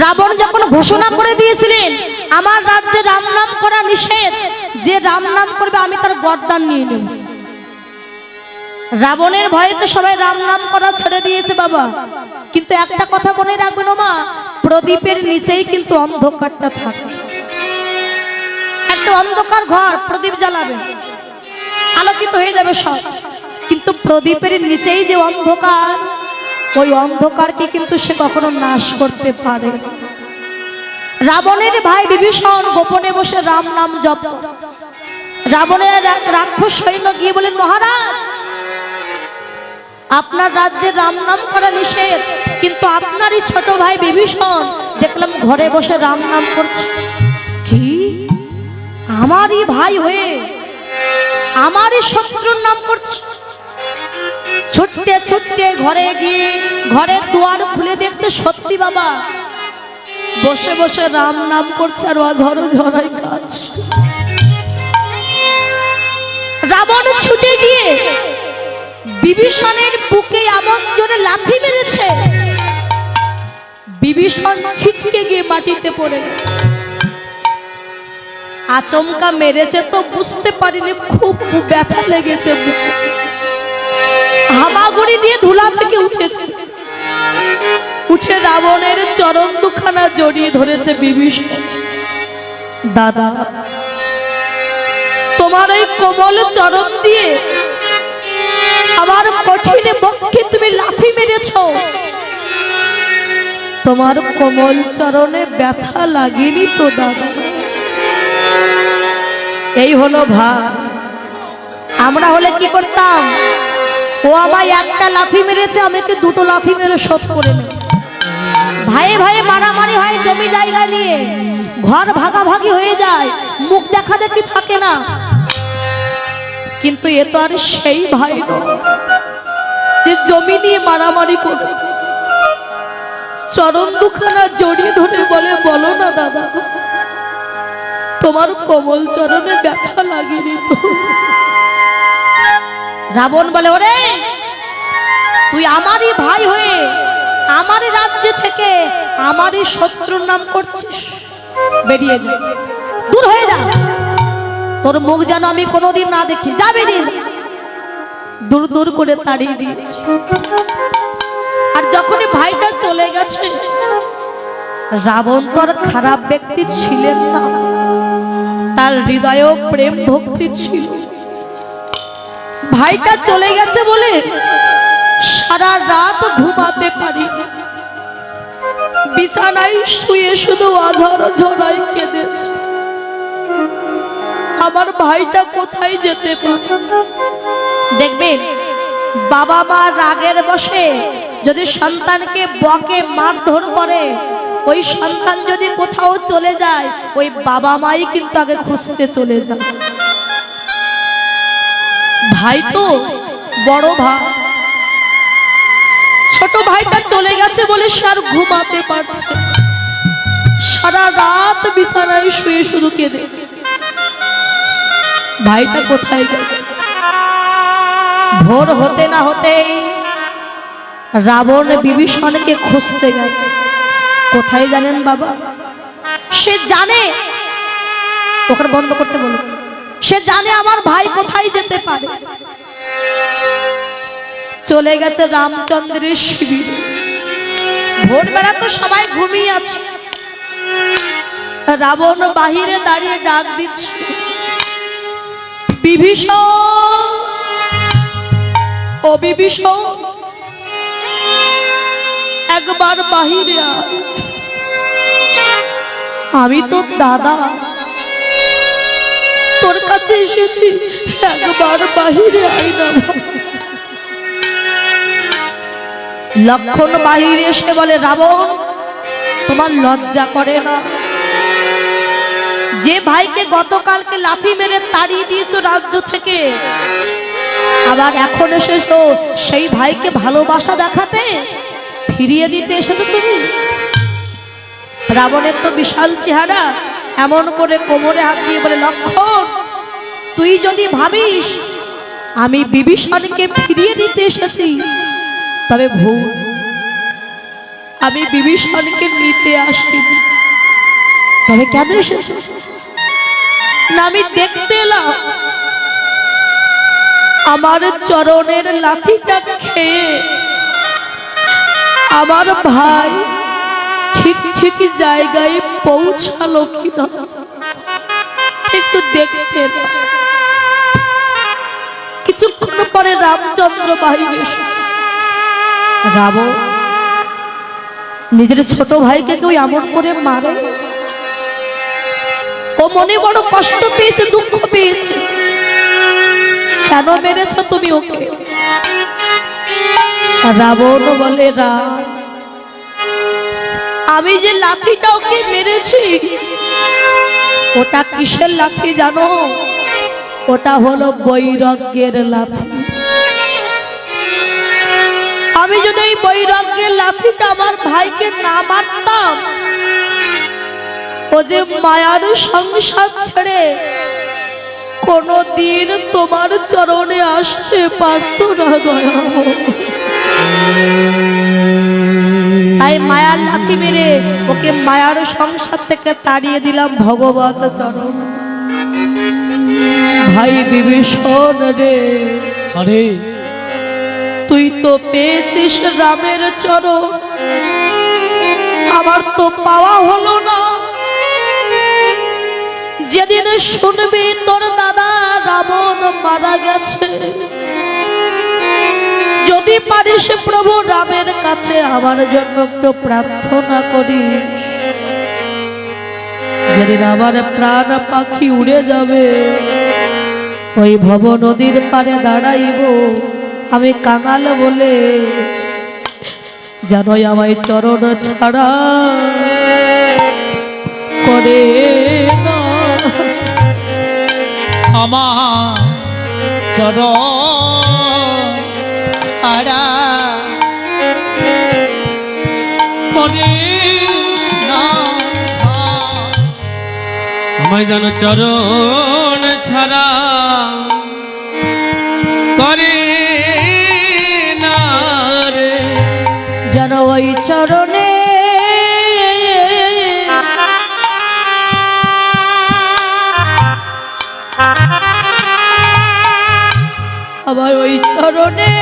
রাবণ যখন ঘোষণা করে দিয়েছিলেন, আমার রাজ্যে রাম নাম করা নিষেধ, যে রাম নাম করবে, আমি তার গর্দান নিয়ে নেব। রাবণের ভয়ে তো সবাই রাম নাম করা ছেড়ে দিয়েছে বাবা। কিন্তু একটা কথা মনে রাখবেন মা, প্রদীপের নিচেই কিন্তু অন্ধকারটা থাকে। একটা অন্ধকার ঘর প্রদীপ জ্বালাবে। আলোকিত হয়ে যাবে সব। কিন্তু প্রদীপের নিচেই যে অন্ধকার ওই অন্ধকারকে কিন্তু সে কখনো নাশ করতে পারে? রাবণের ভাই বিভীষণ গোপনে বসে রাম নাম জপ রাবণের রাক্ষস সৈন্য গিয়ে বলেন মহারাজ, আপনার রাজ্যে রাম নাম করা নিষেধ, কিন্তু আপনারই ছোট ভাই বিভীষণ, দেখলাম ঘরে বসে রাম নাম করছে। কি? আমারই ভাই হয়ে আমারই শত্রুর নাম করছে? ছুটতে ছুটতে ঘরে গিয়ে ঘরের দুয়ার খুলে দেখছে সত্যি বাবা বসে বসে রাম নাম করছে আর অঝর ঝরাই কাজ রাবণ ছুটে গিয়ে বিভীষণের বুকে এমন জোরে লাথি মেরেছে বিভীষণ ছিটকে গিয়ে মাটিতে পড়ে। আচমকা মেরেছে তো বুঝতে পারিনি, খুব ব্যথা লেগেছে বুকে। হামাগুড়ি দিয়ে ধুলা থেকে উঠেছে। উঠে রাবণের চরণ দুখানা জড়িয়ে ধরেছে বিভীষণ। দাদা, তোমার এই কোমল চরণ দিয়ে আমার কঠিন বক্ষে তুমি লাথি মেরেছ। তোমার কোমল চরণে ব্যথা লাগেনি তো, দাদা? এই হলো ভা আমরা হলে কি করতাম? ও আমায় একটা লাথি মেরেছে আমাকে দুটো লাথি মেরে শোধ করে নেব? ভাইয়ে ভাইয়ে মারামারি হয় জমি জায়গা নিয়ে। ঘর ভাগাভাগি হয়ে যায়, মুখ দেখা দেখি থাকে না। কিন্তু এ তো আর সেই ভাই যে জমি নিয়ে মারামারি করে চরম দুখানা জড়িয়ে ধরে বলে, বলো না দাদা, তোমার কোমল চরণে ব্যথা লাগেনি তো? রাবণ বলে, ওরে, তুই আমারই ভাই হয়ে আমারই রাজ্য থেকে আমারই শত্রুর নাম করছিস। বেরিয়ে যা। দূর হয়ে যা। তোর মুখ যেন আমি কোনোদিন না দেখি। যা বেরিয়ে। দূর দূর করে তাড়িয়ে দিয়েছি। আর যখনই ভাইটা চলে গেছে, রাবণ তো আর খারাপ ব্যক্তি ছিলেন না। তার হৃদয়েও প্রেম ভক্তি ছিল। ভাইটা চলে গেছে বলে সারা রাত ঘুমাতে পারি বিছানায় শুয়ে শুধু অঝর ঝরাই কেঁদেছে আমার ভাইটা কোথায় যেতে পারে? দেখবেন বাবা মা রাগের বসে যদি সন্তানকে বকে মারধর করে, ওই সন্তান যদি কোথাও চলে যায়, ওই বাবা মাই কিন্তু আগে খুঁজতে চলে যায়। ভাই তো বড় ভাই। ছোট ভাইটা চলে গেছে বলে সে আর ঘুমাতে পারছে সারা রাত বিছানায় শুয়ে শুধু কেঁদেছে ভাইটা কোথায় গেল? ভোর হতে না হতেই রাবণ বিভীষণকে খুঁজতে গেছে। কোথায় জানেন বাবা? সে জানে। ওখানে বন্ধ করতে বলো। সে জানে আমার ভাই কোথায় যেতে পারে। চলে গেছে রামচন্দ্রের শিবির ভোরবেলা তো সবাই ঘুমিয়ে আছে। রাবণ বাহিরে দাঁড়িয়ে ডাক দিচ্ছে। বিভীষণ, ও বিভীষণ, একবার বাহিরে আমি তো দাদা। কাছে এসেছি, একবার বাহিরে আই না লক্ষণ বাহিরে এসে বলে, রাবণ, তোমার লজ্জা করে না। যে ভাইকে গতকালকে লাথি মেরে তাড়িয়ে দিয়েছ রাজ্য থেকে, আবার এখন এসেছ সেই ভাইকে ভালোবাসা দেখাতে, ফিরিয়ে দিতে এসেছ তুমি? রাবণের তো বিশাল চেহারা, এমন করে কোমরে হাত দিয়ে বলে, লক্ষণ তুই যদি ভাবিস, আমি বিভীষণকে ফিরিয়ে দিতে এসেছি, তবে ভুল। আমি বিভীষণকে নিতে আসিনি। তবে কেন এসেছ? না, আমি দেখতে এলাম। আমার চরণের লাঠিটা খেয়ে আমার ভাই ঠিক ঠিক জায়গায় পৌঁছালো কিনা, একটু দেখতে এলাম। কিছুক্ষণ পরে রামচন্দ্র এসেছে। রাবণ, নিজের ছোট ভাইকে কেউ এমন করে মারে? ও মনে বড় কষ্ট পেয়েছে, দুঃখ পেয়েছে। কেন মেরেছ তুমি ওকে? রাবণ বলে, রাম, আমি যে লাঠিটা ওকে মেরেছি, ওটা কিসের লাঠি জানো? ওটা হলো বৈরাগ্যের লাঠি আমি যদি এই বৈরাগ্যের লাঠিটা আমার ভাইকে না মারতাম, ও যে মায়ার সংসার ছেড়ে কোনদিন তোমার চরণে আসতে পারত না দয়া। তাই মায়ার লাঠি মেরে ওকে মায়ার সংসার থেকে তাড়িয়ে দিলাম ভগবত চরণ। ভাই বিভীষণ রে। আরে, তুই তো পেয়েছিস রামের চরণ। আমার তো পাওয়া হলো না। যেদিন শুনবি তোর দাদা রাবণ মারা গেছে। যদি পারিস প্রভু রামের কাছে আমার জন্য একটু প্রার্থনা করি যেদিন আমার প্রাণ পাখি উড়ে যাবে ওই ভব নদীর পারে দাঁড়াইব। আমি কাঙাল বলে যেন আমায় চরণ ছাড়া করে আমার চর ছাড়া করে আমায় যেন চরণ ছাড়া যেন ওই চরণে আবার ওই চরণে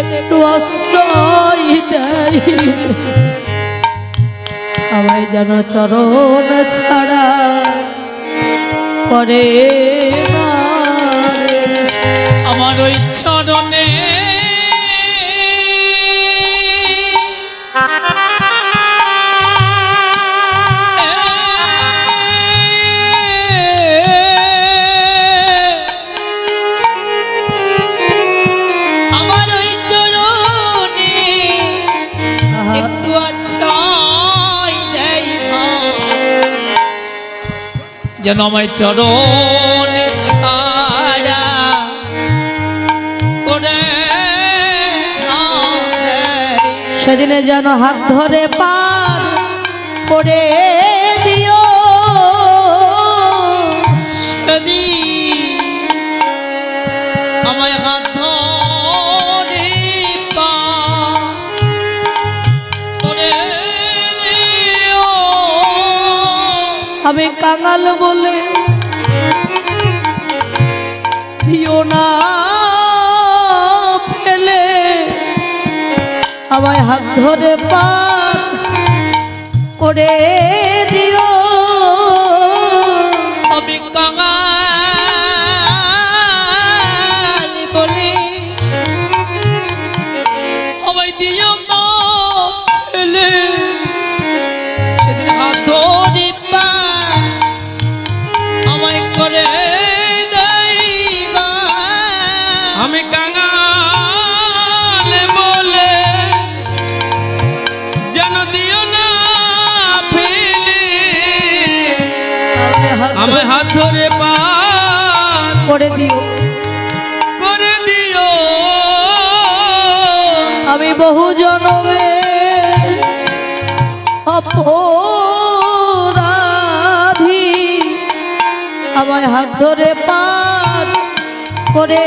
একটু আমায় যেন চরণ ছাড়া করে। আমার ওই চরণে। যেন আমায় চরণ সেদিনে যেন হাত ধরে পার করে দিও আমায় হাত ধরে পা দিও। আমি কাঙাল বলে আমায় হাত ধরে পা করে আমায় হাত ধরে পার করে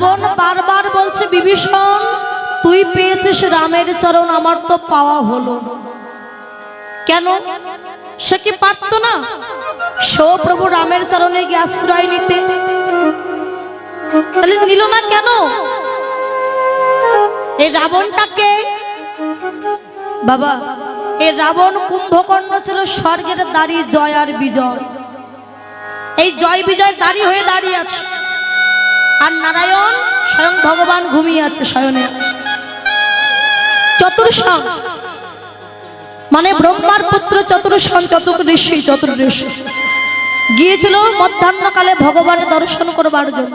রাবণ বারবার বলছে, বিভীষণ, তুই পেয়েছিস রামের চরণ, আমার তো পাওয়া হলো কেন? সে কি পারত না? সেও প্রভু রামের চরণে গিয়ে আশ্রয় নিতে। তাহলে নিল না কেন? এই রাবণটাকে? বাবা, এই রাবণ কুম্ভকর্ণ ছিল স্বর্গের দাঁড়িয়ে জয় আর বিজয়। এই জয় বিজয় দাঁড়িয়ে হয়ে দাঁড়িয়ে আছে। আর নারায়ণ স্বয়ং ভগবান ঘুমিয়ে আছে শয়নে আছে। মানে ব্রহ্মার পুত্র চতুর্শং চতুর ঋষি গিয়েছিল মধ্যাহ্নকালে ভগবানের দর্শন করবার জন্য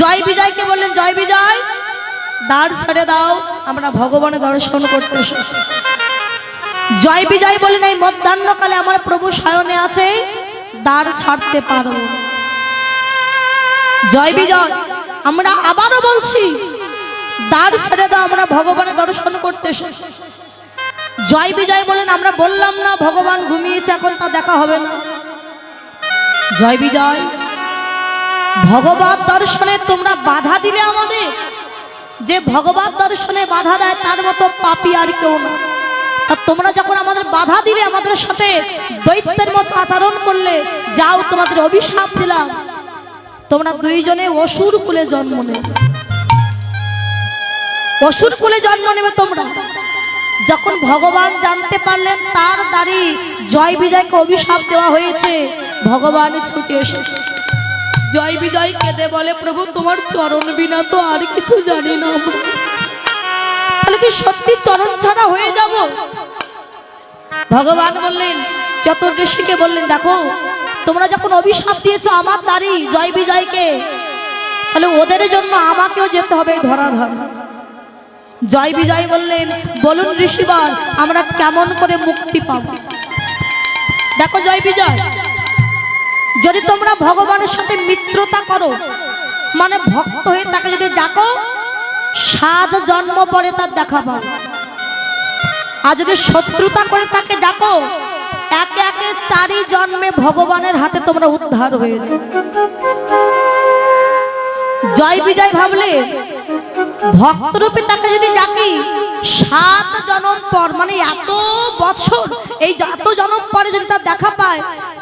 জয় বিজয়কে বললেন, জয় বিজয় দাঁড় ছেড়ে দাও, আমরা ভগবানের দর্শন করতে এসেছি জয় বিজয় বললেন, এই মধ্যাহ্নকালে আমার প্রভু শয়নে আছে দাঁড় ছাড়তে পারো। জয় বিজয়। আমরা আবারও বলছি দাঁড় ছেড়ে দাও, আমরা ভগবানের দর্শন করতে। জয় বিজয় বলেন, আমরা বললাম না, ভগবান ঘুমিয়েছে, এখন তা দেখা হবে না। জয় বিজয়। ভগবত দর্শনে তোমরা বাধা দিলে আমাদের। যে ভগবত দর্শনে বাধা দেয়, তার মতো পাপি আর কেউ না। আর তোমরা যখন আমাদের বাধা দিলে, আমাদের সাথে দৈত্যের মতো আচরণ করলে, যাও তোমাদের অভিশাপ দিলাম। তোমরা দুইজনে অসুর কুলে জন্ম নেবে। অসুর কুলে জন্ম নেবে তোমরা। যখন ভগবান জানতে পারলেন তার দাড়ি জয় বিজয়কে অভিশাপ দেওয়া হয়েছে, ভগবান ছুটে এসেছে। জয় বিজয় কেঁদে বলে, প্রভু, তোমার চরণ বিনা তো আর কিছু জানি না তাহলে কি সত্যি চরণ ছাড়া হয়ে যাব? ভগবান বললেন, চতুর্দশীকে বললেন, দেখো তোমরা যখন অভিশাপ দিয়েছ আমার দাড়ি, জয় বিজয়কে, তাহলে ওদের জন্য আমাকেও যেতে হবে ধরাধর জয় বিজয় বললেন, বলুন ঋষিবার আমরা কেমন করে মুক্তি পাব? দেখো জয় বিজয়, যদি তোমরা ভগবানের সাথে মিত্রতা করো মানে ভক্ত হয়ে তাকে যদি ডাকো, সাত জন্ম পরে তার দেখা পাবে। আর যদি শত্রুতা করে তাকে ডাকো চারি জন্মে ভগবানের হাতে তোমরা উদ্ধার হয়ে জয় বিজয় ভাবলে, ভক্তরূপে তাকে যদি ডাকি, সাত জনম পর মানে এত বছর, এই এত জনম পরে যদি তার দেখা পায়,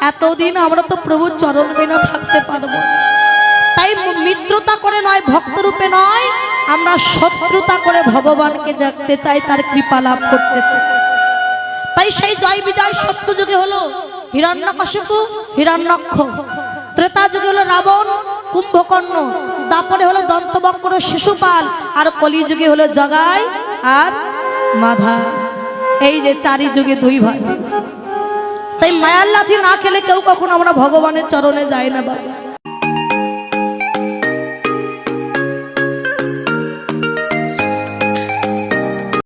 এতদিন আমরা তো প্রভুর চরণ বিনা থাকতে পারব তাই মিত্রতা করে নয়, ভক্তরূপে নয়, আমরা শত্রুতা করে ভগবানকে দেখতে চাই, তার কৃপা লাভ করতে চাই। তাই সেই জয় বিজয় সত্য যুগে হলো হিরণ্যকশিপু, হিরণ্যক্ষ। ত্রেতা যুগে হলো রাবণ, কুম্ভকর্ণ। তারপরে হলো দন্তবক্র শিশুপাল, আর কলিযুগে হলো জগাই আর মাধা। এই যে চারি যুগে দুই ভাই তাই মায়ার লাথি না খেলে কেউ কখনো আমরা ভগবানের চরণে যাই না বাবা।